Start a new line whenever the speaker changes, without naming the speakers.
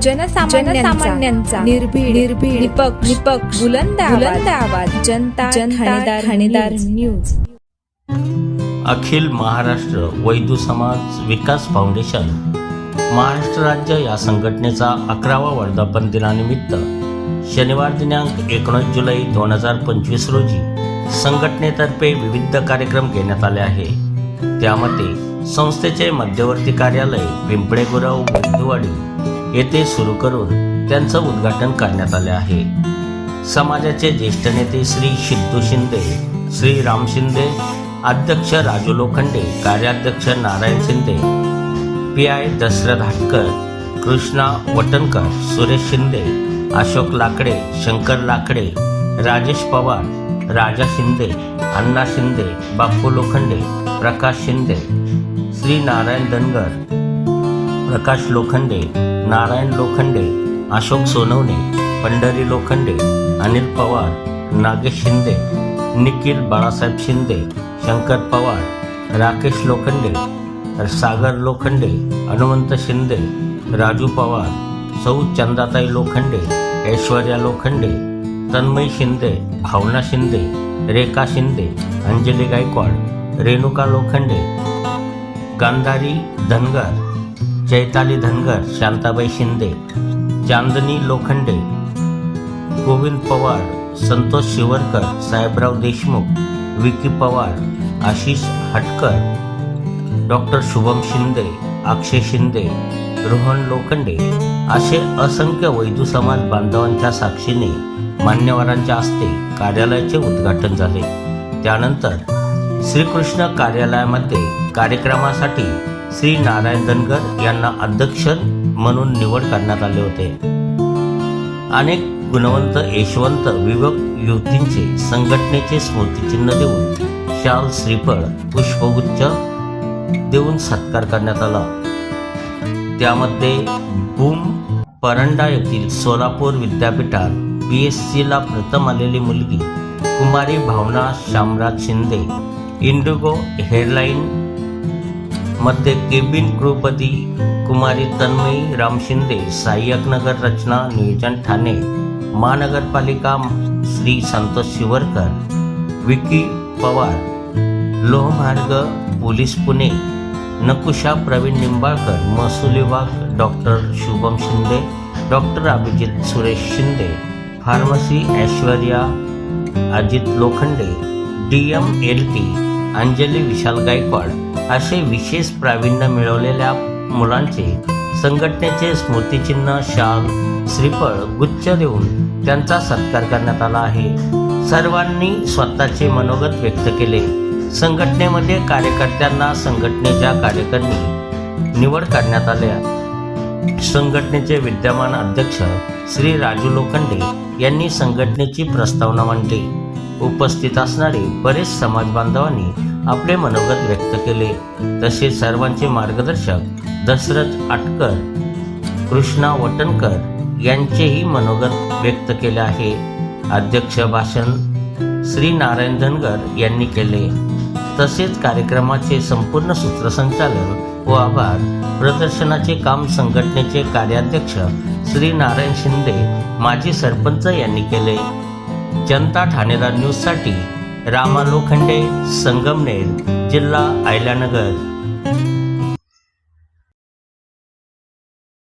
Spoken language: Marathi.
जनसामान्यांचा निर्भीड निर्भीड निपक्ष निपक्ष बुलंद बुलंद आवाज. जनता जनता ठाणेदार न्यूज.
अखिल महाराष्ट्र वैदू समाज विकास फाउंडेशन. महाराष्ट्र राज्य या संघटनेचा अकरावा वर्धापन दिनानिमित्त शनिवार दिनांक एकोणीस जुलै दोन हजार पंचवीस रोजी संघटनेतर्फे विविध कार्यक्रम घेण्यात आले आहे. त्यामध्ये संस्थेचे मध्यवर्ती कार्यालय पिंपळे गुरव वैद्यवाडी येथे सुरू करून त्यांचं उद्घाटन करण्यात आले आहे. समाजाचे ज्येष्ठ नेते श्री शिद्धू शिंदे श्री राम शिंदे अध्यक्ष राजू लोखंडे कार्याध्यक्ष नारायण शिंदे पी आय दशरथ हाटकर कृष्णा वटणकर सुरेश शिंदे अशोक लाकडे शंकर लाकडे राजेश पवार राजा शिंदे अण्णा शिंदे बाप्पू लोखंडे प्रकाश शिंदे श्री नारायण धनगर प्रकाश लोखंडे नारायण लोखंडे अशोक सोनवणे पंढरी लोखंडे अनिल पवार नागेश शिंदे निखिल बाळासाहेब शिंदे शंकर पवार राकेश लोखंडे सागर लोखंडे हनुमंत शिंदे राजू पवार सौ चंदाताई लोखंडे ऐश्वर्या लोखंडे तन्मय शिंदे भावना शिंदे रेखा शिंदे अंजली गायकवाड रेणुका लोखंडे गांधारी धनगर चैताली धनगर शांताबाई शिंदे चांदनी लोखंडे गोविंद पवार संतोष शिवरकर साहेबराव देशमुख विकी पवार आशिष हटकर डॉक्टर शुभम शिंदे अक्षय शिंदे रोहन लोखंडे असे असंख्य वैदू समाज बांधवांच्या साक्षीने मान्यवरांच्या हस्ते कार्यालयाचे उद्घाटन झाले. त्यानंतर श्रीकृष्ण कार्यालयामध्ये कार्यक्रमासाठी श्री नारायण धनगर यांना अध्यक्ष म्हणून निवड करण्यात आले होते. अनेक गुणवंत यशवंत विवेक युवतींचे संघटनेचे स्मृतिचिन्ह देऊन शाल श्रीफळ पुष्पगुच्छ देऊन सत्कार करण्यात आला. त्यामध्ये बूम परंडा येथील सोलापूर विद्यापीठात बी एस सीला प्रथम आलेली मुलगी कुमारी भावना शामराज शिंदे इंडिगो हेअरलाईन मध्ये केबिन क्रूपदी कुमारी तन्मयी राम शिंदे सहाय्यक नगर रचना नियोजन ठाणे महानगरपालिका श्री संतोष शिवरकर विकी पवार लोहमार्ग पोलीस पुणे नकुशा प्रवीण निंबाळकर महसूल विभाग doctor Shubham Shinde doctor Abhijit Suresh Shinde pharmacy Aishwarya Ajit Lokhande D M L T Anjali Vishal Gaikwad असे विशेष प्रावीण्य मिळवलेल्या मुलांचे संघटनेचे स्मृतिचिन्ह शाल श्रीफळ गुच्छ देऊन त्यांचा सत्कार करण्यात आला आहे. सर्वांनी स्वतःचे मनोगत व्यक्त केले. संघटनेमध्ये कार्यकर्त्यांना संघटनेच्या कार्यकरणी निवड करण्यात आल्या संघटनेचे विद्यमान अध्यक्ष श्री राजू लोखंडे यांनी संघटनेची प्रस्तावना मांडली. उपस्थित असणारे बरेच समाज बांधवांनी आपले मनोगत व्यक्त केले. तसेच सर्वांचे मार्गदर्शक दशरथ आटकर कृष्णा वटणकर यांचेही मनोगत व्यक्त केले आहे. अध्यक्ष भाषण श्री नारायण धनगर यांनी केले. तसेच कार्यक्रमाचे संपूर्ण सूत्रसंचालन व आभार प्रदर्शनाचे काम संघटनेचे कार्याध्यक्ष श्री नारायण शिंदे माजी सरपंच यांनी केले. जनता ठाणेदार न्यूजसाठी रामा लोखंडे संगमनेर जिल्हा आयल्यानगर